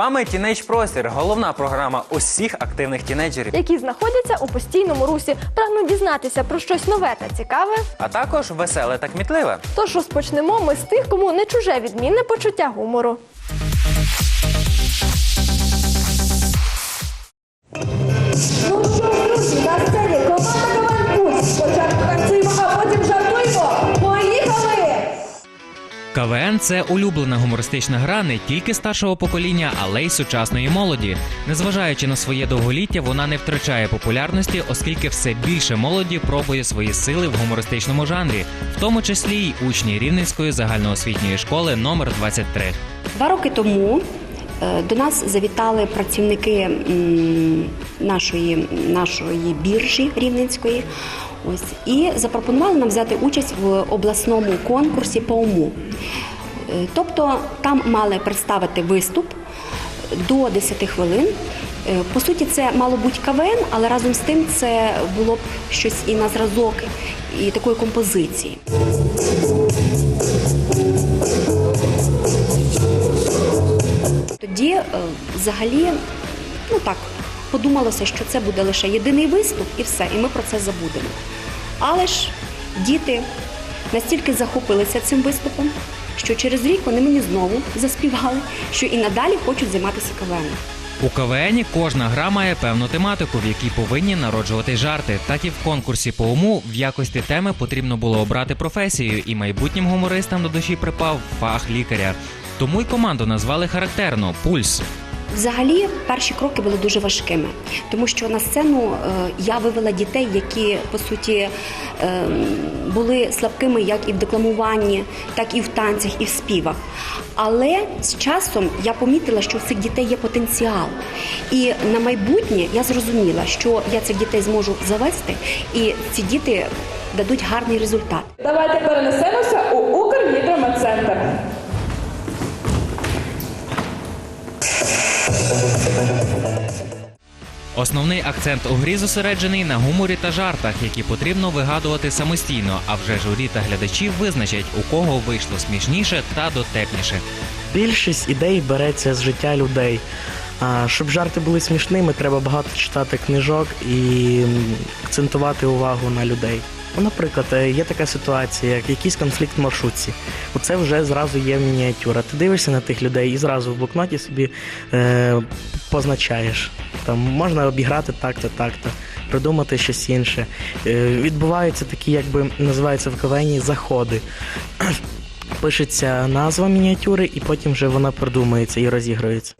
Вами Тінейдж Простір, головна програма усіх активних тінейджерів, які знаходяться у постійному русі, прагнуть дізнатися про щось нове та цікаве. а також веселе та кмітливе. Тож розпочнемо ми з тих, кому не чуже відмінне почуття гумору. Ну що, друзі, на сцені команда КВН Спочатку танцюємо, а потім жартуємо. КВН це улюблена гумористична гра не тільки старшого покоління, але й сучасної молоді. Незважаючи на своє довголіття, вона не втрачає популярності, оскільки все більше молоді пробує свої сили в гумористичному жанрі, в тому числі й учні Рівненської загальноосвітньої школи номер 23. Два роки тому е, до нас завітали працівники нашої, нашої біржі рівненської. Ось і запропонували нам взяти участь в обласному конкурсі по уму. Е, Тобто там мали представити виступ до 10 хвилин. Е, По суті, це мало бути КВН, але разом з тим це було б щось і на зразок і такої композиції. Тоді е, взагалі, ну так, подумалося, що це буде лише єдиний виступ і все, і ми про це забудемо. Але ж діти настільки захопилися цим виступом, що через рік вони мені знову заспівали, що і надалі хочуть займатися КВН. У КВНі кожна гра має певну тематику, в якій повинні народжувати жарти. Так і в конкурсі по уму в якості теми потрібно було обрати професію, і майбутнім гумористам до душі припав фах лікаря. Тому й команду назвали характерно пульс. Взагалі, перші кроки були дуже важкими, тому що на сцену е, я вивела дітей, які по суті е, були слабкими як і в декламуванні, так і в танцях, і в співах. Але з часом я помітила, що у цих дітей є потенціал. І на майбутнє я зрозуміла, що я цих дітей зможу завести, і ці діти дадуть гарний результат. Давайте перенесемося у Укргідрометцентр. Основний акцент у грі зосереджений на гуморі та жартах, які потрібно вигадувати самостійно. А вже журі та глядачі визначать, у кого вийшло смішніше та дотепніше. Більшість ідей береться з життя людей. А щоб жарти були смішними, треба багато читати книжок і акцентувати увагу на людей. Ну, наприклад, е, є така ситуація, як якийсь конфлікт в маршрутці. Оце вже зразу є мініатюра. Ти дивишся на тих людей і зразу в блокноті собі е, позначаєш. Там можна обіграти так-то, так-то, придумати щось інше. Е, відбуваються такі, якби називаються в КВНі заходи пишеться назва мініатюри, і потім вже вона продумується і розігрується.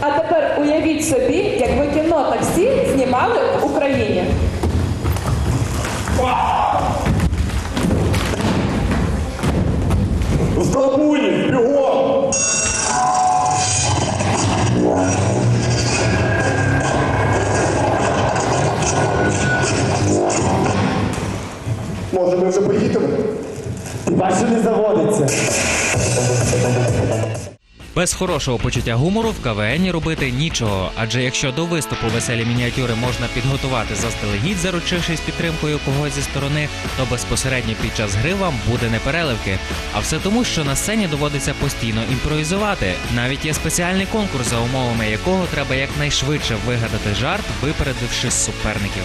А тепер уявіть собі, якби кіно таксі знімали в Україні. Столбунів, бігом! Може, ми вже поїдемо? Бачу, не заводиться. Без хорошого почуття гумору в КВНі робити нічого. Адже якщо до виступу веселі мініатюри можна підготувати заздалегідь, заручившись підтримкою когось зі сторони, то безпосередньо під час гри вам буде непереливки. А все тому, що на сцені доводиться постійно імпровізувати. Навіть є спеціальний конкурс, за умовами якого треба якнайшвидше вигадати жарт, випередивши суперників.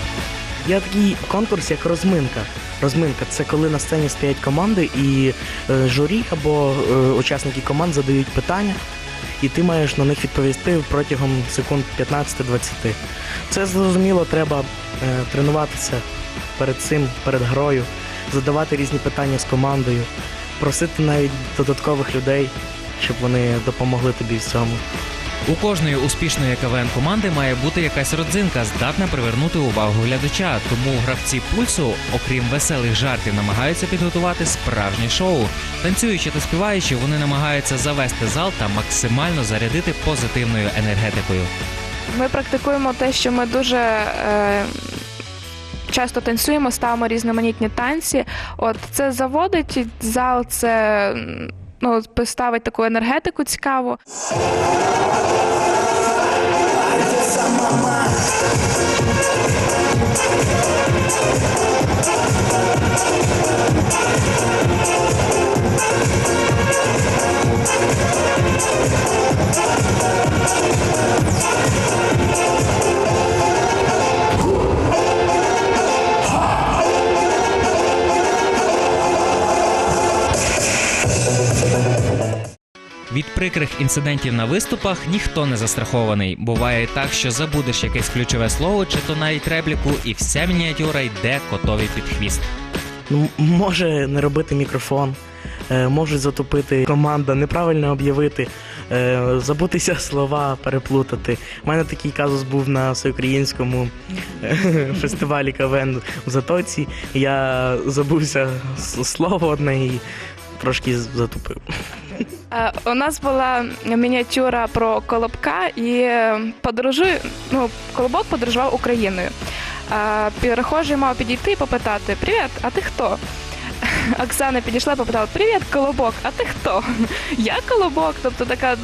Є такий конкурс, як розминка. Розминка це коли на сцені стоять команди, і е, журі або е, учасники команд задають питання, і ти маєш на них відповісти протягом секунд 15-20. Це зрозуміло, треба е, тренуватися перед цим, перед грою, задавати різні питання з командою, просити навіть додаткових людей, щоб вони допомогли тобі в цьому. У кожної успішної КВН команди має бути якась родзинка, здатна привернути увагу глядача. Тому гравці пульсу, окрім веселих жартів, намагаються підготувати справжнє шоу. Танцюючи та співаючи, вони намагаються завести зал та максимально зарядити позитивною енергетикою. Ми практикуємо те, що ми дуже е, часто танцюємо, ставимо різноманітні танці. От це заводить зал, це ну, ставить таку енергетику цікаву. On my mind. Прикрих інцидентів на виступах ніхто не застрахований. Буває так, що забудеш якесь ключове слово чи то навіть репліку, і вся мініатюра йде котові під хвіст. Ну, може не робити мікрофон, е, можуть затопити команда, неправильно об'явити, е, забутися слова, переплутати. У мене такий казус був на всеукраїнському е, фестивалі КВН в Затоці. Я забувся слово одне і трошки затупив. Е, У нас була мініатюра про Колобка і е, подорожує, ну, Колобок подорожував Україною. Е, Перехожий мав підійти і попитати: Привіт, а ти хто? Оксана підійшла попитала: Привіт, Колобок, а ти хто? Я Колобок. Тобто така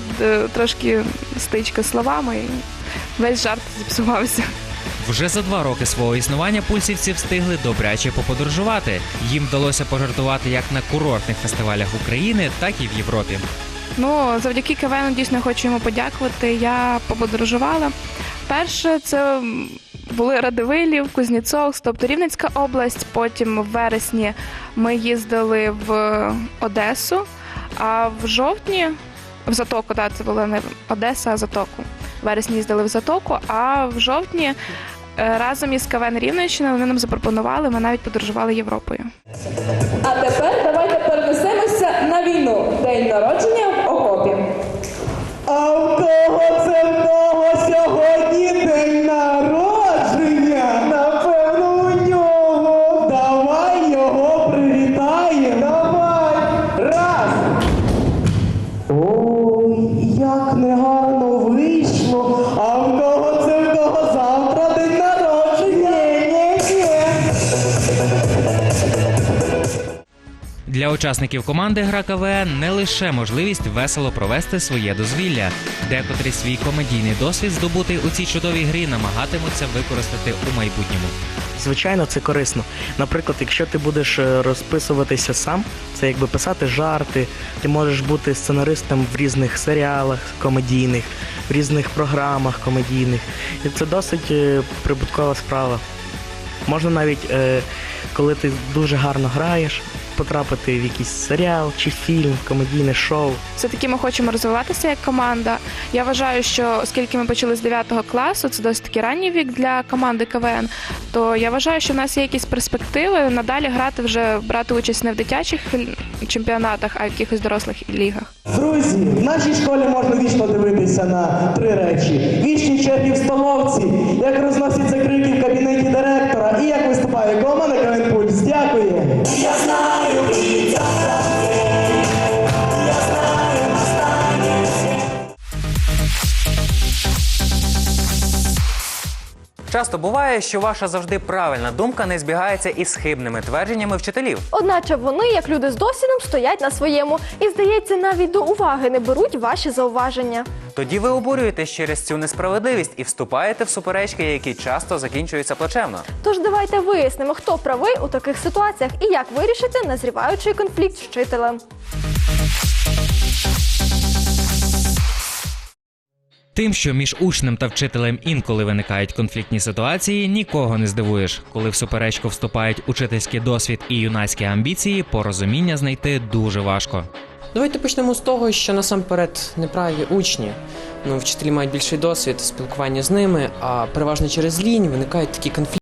трошки стичка словами, і весь жарт зіпсувався. Вже за два роки свого існування пульсівці встигли добряче поподорожувати. Їм вдалося пожартувати як на курортних фестивалях України, так і в Європі. Ну, завдяки КВН дійсно хочу йому подякувати. Я поподорожувала. Перше, це були Радивилів, Кузнєцов, тобто Рівненська область. Потім в вересні ми їздили в Одесу, а в жовтні в Затоку, так, це була не Одеса, а Затоку. Вересні їздили в Затоку, а в жовтні е, разом із КВН Рівненщини вони нам запропонували, ми навіть подорожували Європою. А тепер давайте перенесемося на війну. День народження в окопі. А в кого це в кого учасників команди Гра КВН не лише можливість весело провести своє дозвілля. Декотрі свій комедійний досвід здобутий у цій чудовій грі намагатимуться використати у майбутньому. Звичайно, це корисно. Наприклад, якщо ти будеш е, розписуватися сам, це якби писати жарти, ти можеш бути сценаристом в різних серіалах комедійних, в різних програмах комедійних. І це досить е, прибуткова справа. Можна навіть, е, коли ти дуже гарно граєш, потрапити в якийсь серіал чи фільм, комедійне шоу. Все-таки ми хочемо розвиватися як команда. Я вважаю, що оскільки ми почали з 9 класу, це досить таки ранній вік для команди КВН, то я вважаю, що в нас є якісь перспективи надалі грати вже брати участь не в дитячих чемпіонатах, а в якихось дорослих лігах. Друзі, в нашій школі можна вічно дивитися на три речі: вічні черги в столовці, як розносяться крики в кабінеті директора і як виступає команда КВН Пульс. Дякую. Часто буває, що ваша завжди правильна думка не збігається із хибними твердженнями вчителів. Одначе вони, як люди з досвідом, стоять на своєму і, здається, навіть до уваги не беруть ваші зауваження. Тоді ви обурюєтесь через цю несправедливість і вступаєте в суперечки, які часто закінчуються плачевно. Тож давайте вияснимо, хто правий у таких ситуаціях і як вирішити назріваючий конфлікт з вчителем. Тим, що між учнем та вчителем інколи виникають конфліктні ситуації, нікого не здивуєш. Коли в суперечку вступають учительський досвід і юнацькі амбіції, порозуміння знайти дуже важко. Давайте почнемо з того, що насамперед неправі учні. Ну, вчителі мають більший досвід спілкування з ними, а переважно через лінь виникають такі конфлікти.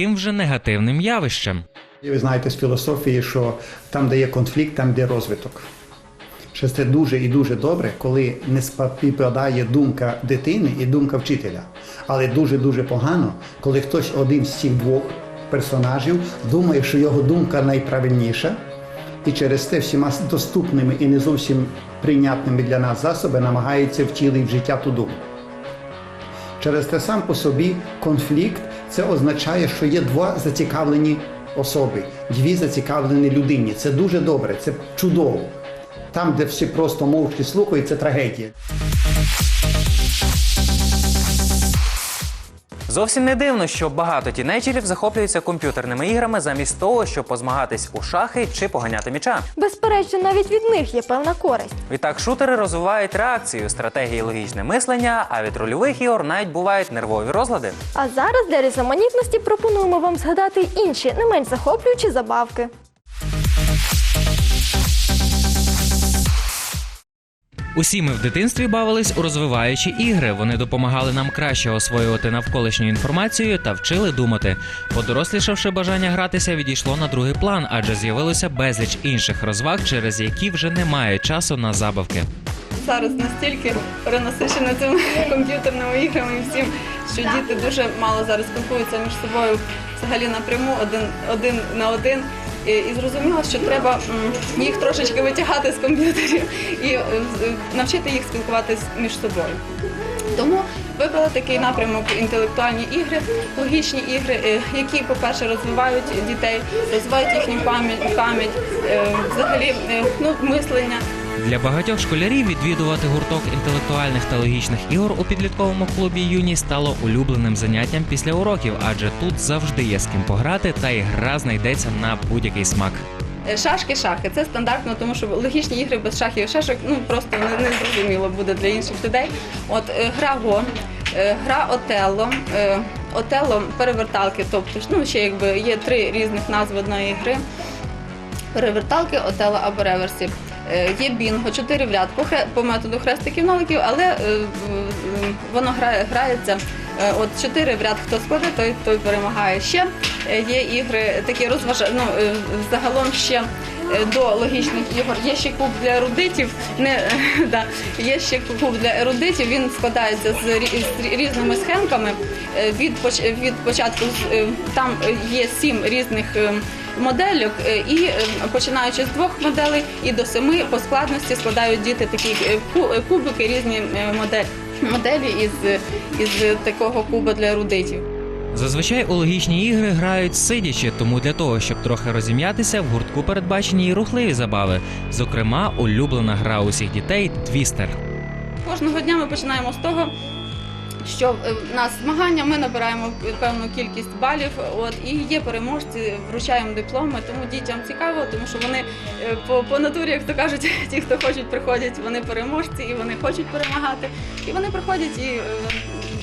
Тим вже негативним явищем. Ви знаєте з філософії, що там, де є конфлікт, там де розвиток. Що це дуже і дуже добре, коли не співпадає думка дитини і думка вчителя. Але дуже-дуже погано, коли хтось один з цих двох персонажів думає, що його думка найправильніша, і через те всіма доступними і не зовсім прийнятними для нас засоби намагається втілити в життя ту думку. Через те сам по собі конфлікт це означає, що є два зацікавлені особи, дві зацікавлені людині. Це дуже добре, це чудово. Там, де всі просто мовчки слухають, це трагедія. Зовсім не дивно, що багато тінейджерів захоплюються комп'ютерними іграми замість того, щоб позмагатись у шахи чи поганяти м'яча. Безперечно, навіть від них є певна користь. Відтак шутери розвивають реакцію, стратегії, логічне мислення, а від рольових ігор навіть бувають нервові розлади. А зараз для різноманітності пропонуємо вам згадати інші, не менш захоплюючі забавки. Усі ми в дитинстві бавились у розвиваючі ігри. Вони допомагали нам краще освоювати навколишню інформацію та вчили думати. Подорослішавши бажання гратися, відійшло на другий план, адже з'явилося безліч інших розваг, через які вже немає часу на забавки. зараз настільки перенасичена цими комп'ютерними іграми і всім, що діти дуже мало зараз спілкуються між собою взагалі напряму один, один на один. І, зрозуміло, що треба їх трошечки витягати з комп'ютерів і е, навчити їх спілкуватися між собою. Тому вибрала такий напрямок інтелектуальні ігри, логічні ігри, е, які, по-перше, розвивають дітей, розвивають їхню пам'ять, пам'ять е, взагалі ну, мислення. Для багатьох школярів відвідувати гурток інтелектуальних та логічних ігор у підлітковому клубі юні стало улюбленим заняттям після уроків, адже тут завжди є з ким пограти, та і гра знайдеться на будь-який смак. Е, Шашки, шахи це стандартно, тому що логічні ігри без шахів і шашок ну просто не, не буде для інших людей. От е, гра Го, е, гра Отелло, Отелло переверталки, тобто ну ще якби є три різних назви одної гри. Переверталки, Отелло або реверсі. Е, Є бінго, чотири в ряд по, методу хрестиків-ноликів, але е, воно грає, грається е, от чотири в ряд, хто складе, той, той перемагає. Ще є ігри, такі розваж... ну, загалом ще до логічних ігор. Є ще куб для ерудитів. Не, да, є ще куб для ерудитів, він складається з, з різними схемками. Е, Від, від початку е, там е, є сім різних е, модельок, е, і е, починаючи з двох моделей і до семи по складності складають діти такі е, е, кубики, різні е, модель, моделі із, із такого куба для ерудитів. Зазвичай у логічні ігри грають сидячи, тому для того, щоб трохи розім'ятися, в гуртку передбачені і рухливі забави. Зокрема, улюблена гра усіх дітей твістер. Кожного дня ми починаємо з того, що е, в нас змагання, ми набираємо певну кількість балів, от і є переможці, вручаємо дипломи. Тому дітям цікаво, тому що вони е, по, по натурі, як то кажуть, ті, хто хочуть, приходять, вони переможці і вони хочуть перемагати. І вони приходять і е,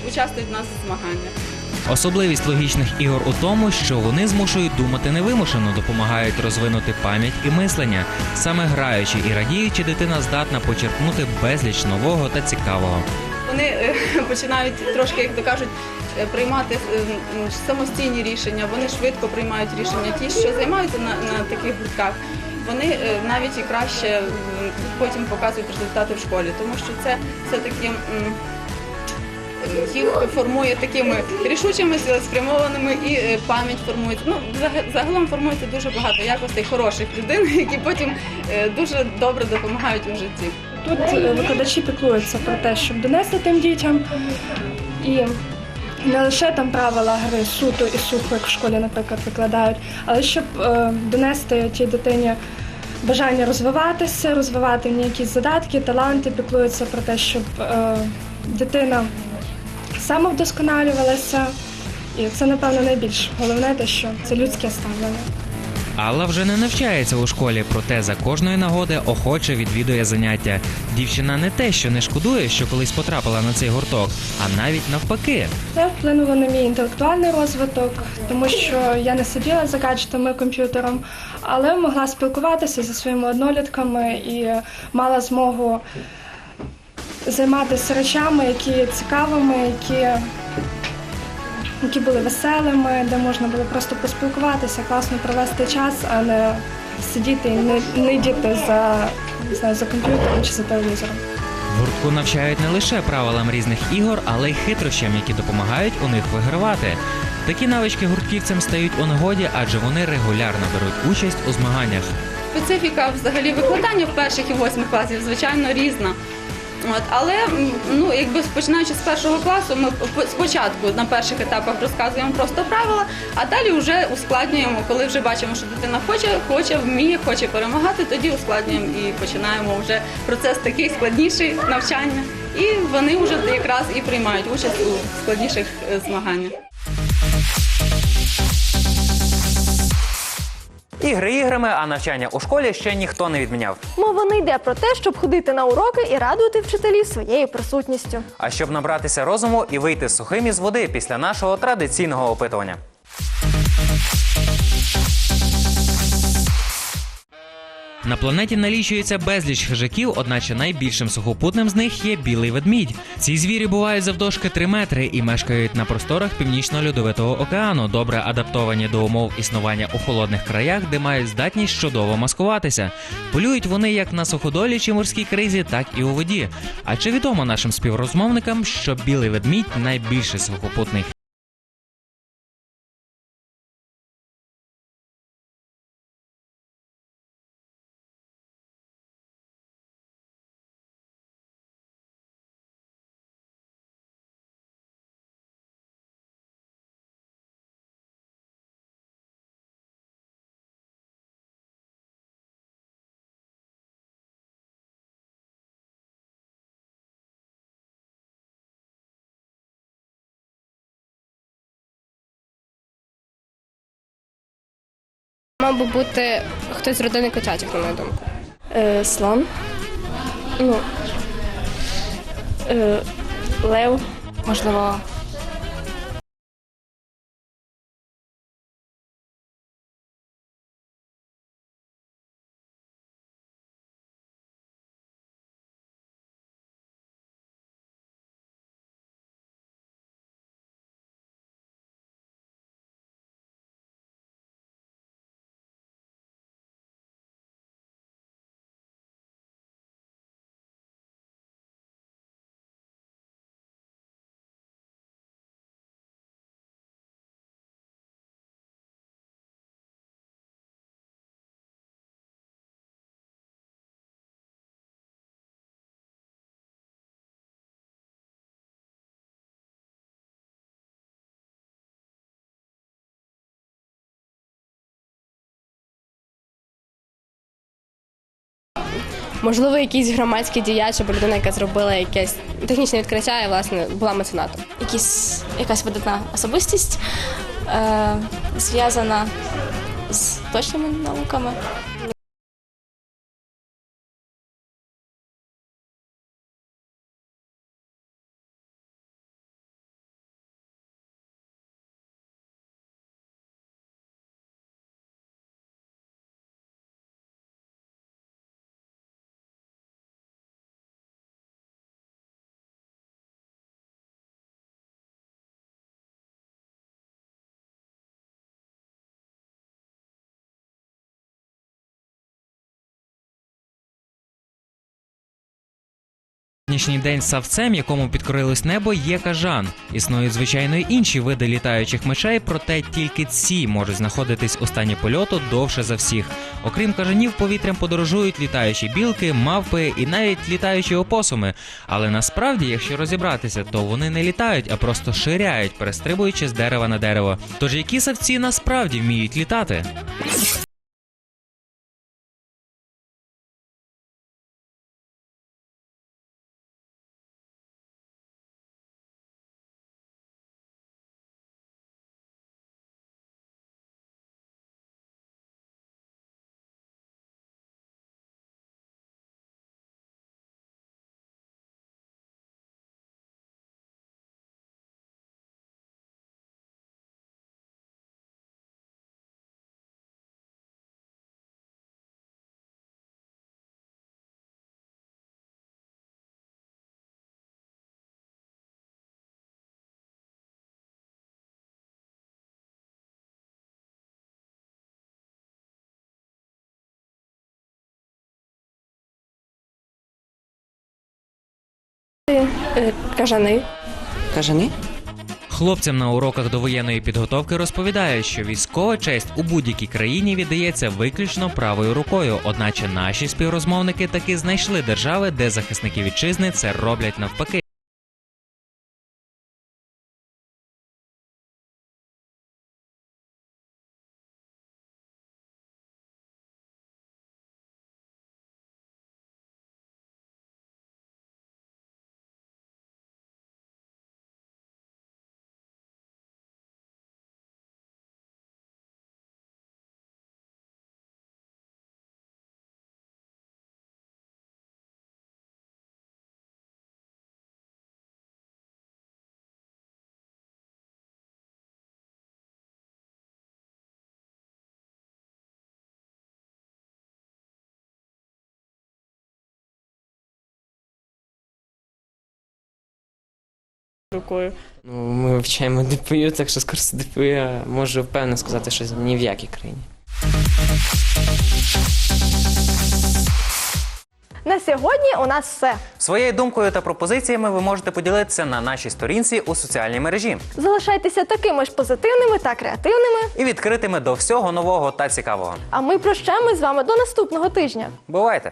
участвують в нас в змаганнях. Особливість логічних ігор у тому, що вони змушують думати невимушено, допомагають розвинути пам'ять і мислення. Саме граючи і радіючи, дитина здатна почерпнути безліч нового та цікавого. Вони е, починають трошки, як то кажуть, е, приймати е, самостійні рішення. Вони швидко приймають рішення. Ті, що займаються на, на таких гуртках, вони навіть і краще потім показують результати в школі, тому що це все таки. Їх формує такими рішучими, цілеспрямованими і е, пам'ять формується. Ну, загалом формується дуже багато якостей хороших людей, які потім е, дуже добре допомагають у житті. Тут е, викладачі піклуються про те, щоб донести тим дітям і не лише там правила гри суто і сухо, як в школі, наприклад, викладають, але щоб донести тій дитині бажання розвиватися, розвивати в якісь задатки, таланти, піклуються про те, щоб е, дитина самовдосконалювалася. І це, напевно, найбільш головне, те, що це людське ставлення. Алла вже не навчається у школі, проте за кожної нагоди охоче відвідує заняття. Дівчина не те, що не шкодує, що колись потрапила на цей гурток, а навіть навпаки. Це вплинуло на мій інтелектуальний розвиток, тому що я не сиділа за гаджетами комп'ютером, але могла спілкуватися зі своїми однолітками і мала змогу займатися речами, які є цікавими, які які були веселими, де можна було просто поспілкуватися, класно провести час, а не сидіти і не нидіти за, не знаю, за комп'ютером чи за телевізором. Гуртку навчають не лише правилам різних ігор, але й хитрощам, які допомагають у них вигравати. Такі навички гуртківцям стають у нагоді, адже вони регулярно беруть участь у змаганнях. Специфіка взагалі викладання в перших і восьмих класів, звичайно, різна. От, але ну, якби починаючи з першого класу, ми по- спочатку на перших етапах розказуємо просто правила, а далі вже ускладнюємо, коли вже бачимо, що дитина хоче, хоче, вміє, хоче перемагати, тоді ускладнюємо і починаємо вже процес такий складніший навчання. І вони вже якраз і приймають участь у складніших е, змаганнях. Ігри іграми, а навчання у школі ще ніхто не відміняв. Мова не йде про те, щоб ходити на уроки і радувати вчителів своєю присутністю. А щоб набратися розуму і вийти сухим із води після нашого традиційного опитування. На планеті налічується безліч хижаків, одначе найбільшим сухопутним з них є білий ведмідь. Ці звірі бувають завдовжки 3 метри і мешкають на просторах північно-льодовитого океану, добре адаптовані до умов існування у холодних краях, де мають здатність чудово маскуватися. Полюють вони як на суходолі чи морській кризі, так і у воді. А чи відомо нашим співрозмовникам, що білий ведмідь найбільший сухопутний Мав би бути хтось з родини котячих, на мою думку. Е, слон. Ну, е, лев. Можливо, Можливо, якийсь громадський діяч або людина, яка зробила якесь технічне відкриття і власне була меценатом. Якісь, якась видатна особистість, е, зв'язана з точними науками. Сьогоднішній день савцем, якому підкорилось небо, є кажан. Існують звичайно й інші види літаючих мечей, проте тільки ці можуть знаходитись у стані польоту довше за всіх. Окрім кажанів, повітрям подорожують літаючі білки, мавпи і навіть літаючі опосуми. Але насправді, якщо розібратися, то вони не літають, а просто ширяють, перестрибуючи з дерева на дерево. Тож які савці насправді вміють літати? Кажани. Кажани? Хлопцям на уроках довоєнної підготовки розповідають, що військова честь у будь-якій країні віддається виключно правою рукою. Одначе наші співрозмовники таки знайшли держави, де захисники вітчизни це роблять навпаки. Рукою. Ну, ми вивчаємо ДПЮ, так що скоро ДПЮ я можу впевнено сказати, що ні в якій країні. На сьогодні у нас все. Своєю думкою та пропозиціями ви можете поділитися на нашій сторінці у соціальній мережі Залишайтеся такими ж позитивними та креативними. і відкритими до всього нового та цікавого. А ми прощаємось з вами до наступного тижня. Бувайте!